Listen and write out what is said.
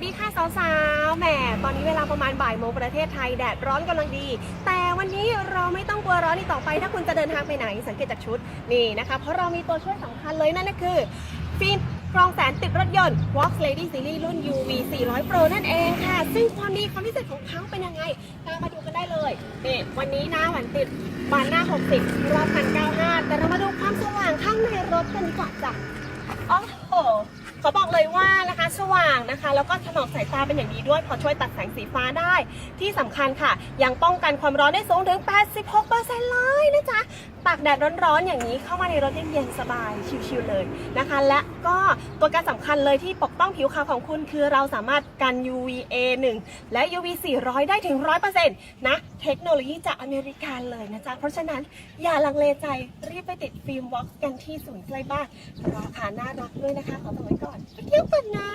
วัสดีค่ะสาวๆ แหม ตอนนี้เวลาประมาณบ่ายโมงประเทศไทยแดดร้อนกำลังดี แต่วันนี้เราไม่ต้องกลัวร้อนอีกต่อไปถ้าคุณจะเดินทางไปไหนสังเกตจากชุดนี่นะคะ เพราะเรามีตัวช่วยสำคัญเลยนั่นก็คือฟิล์มกรองแสงติดรถยนต์ Vox Lady Series รุ่น UV 400 Pro นั่นเองค่ะ ซึ่งความดีความพิเศษของเขาเป็นยังไง ตามมาดูกันได้เลยนี่วันนี้นะหวันติดบานหน้า 60 รอบพัน95แต่เรามาดูความสว่างข้างในรถกันดีกว่าจ้ะโอ้โห อบอกเลยว่านะคะสว่างนะคะ แล้วก็ถนอมสายตาเป็นอย่างดีด้วยพอช่วยตัดแสงสีฟ้าได้ ที่สำคัญค่ะ ยังป้องกันความร้อนได้สูงถึง 86%เลยนะจ๊ะ ตากแดดร้อนๆอย่างนี้เข้ามาในรถเย็นๆสบายชิวๆเลยนะคะ และก็ตัวการสำคัญเลยที่ปกป้องผิวขาวของคุณคือเราสามารถกัน UVA 1 และ UV 400 ได้ถึง 100%นะ เทคโนโลยีจากอเมริกาเลยนะจ๊ะ เพราะฉะนั้นอย่าลังเลใจรีบไปติดฟิล์มวอล์กกันที่ศูนย์ใกล้บ้านราคาน่ารักด้วยนะคะ ขอตัวไว้ก่อนไปเที่ยวกันนะ